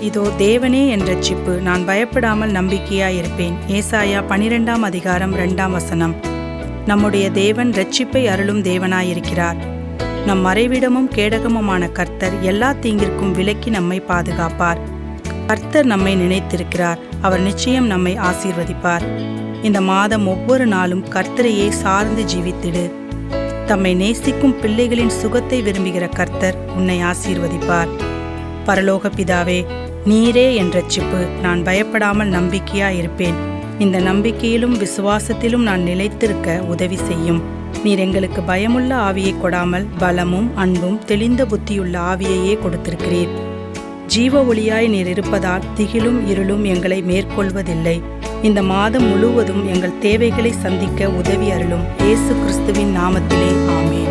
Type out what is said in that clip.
இதோ தேவனே என் ரட்சிப்பு நான் பயப்படாமல் நம்பிக்கையாயிருப்பேன். ஏசாயா பனிரெண்டாம் அதிகாரம் ரெண்டாம் வசனம். நம்முடைய தேவன் ரட்சிப்பை அருளும் தேவனாயிருக்கிறார். நம் மறைவிடமும் கேடகமுமான கர்த்தர் எல்லா தீங்கிற்கும் விலக்கி நம்மை பாதுகாப்பார். கர்த்தர் நம்மை நினைத்திருக்கிறார். அவர் நிச்சயம் நம்மை ஆசீர்வதிப்பார். இந்த மாதம் ஒவ்வொரு நாளும் கர்த்தரையே சார்ந்து ஜீவித்திடு. தம்மை நேசிக்கும் பிள்ளைகளின் சுகத்தை விரும்புகிற கர்த்தர் உன்னை ஆசீர்வதிப்பார். பரலோக பிதாவே நீரே என் ரட்சிப்பு நான் பயப்படாமல் நம்பிக்கையா இருப்பேன் இந்த நம்பிக்கையிலும் விசுவாசத்திலும் நான் நிலைத்திருக்க உதவி செய்யும். நீர் எங்களுக்கு பயமுள்ள ஆவியை கொடாமல் பலமும் அன்பும் தெளிந்த புத்தியுள்ள ஆவியையே கொடுத்திருக்கிறீர். ஜீவ ஒளியாய் நீர் இருப்பதால் திகிலும் இருளும் எங்களை மேற்கொள்வதில்லை. இந்த மாதம் முழுவதும் எங்கள் தேவைகளை சந்திக்க உதவி அருளும் இயேசு கிறிஸ்துவின் நாமத்திலே ஆமே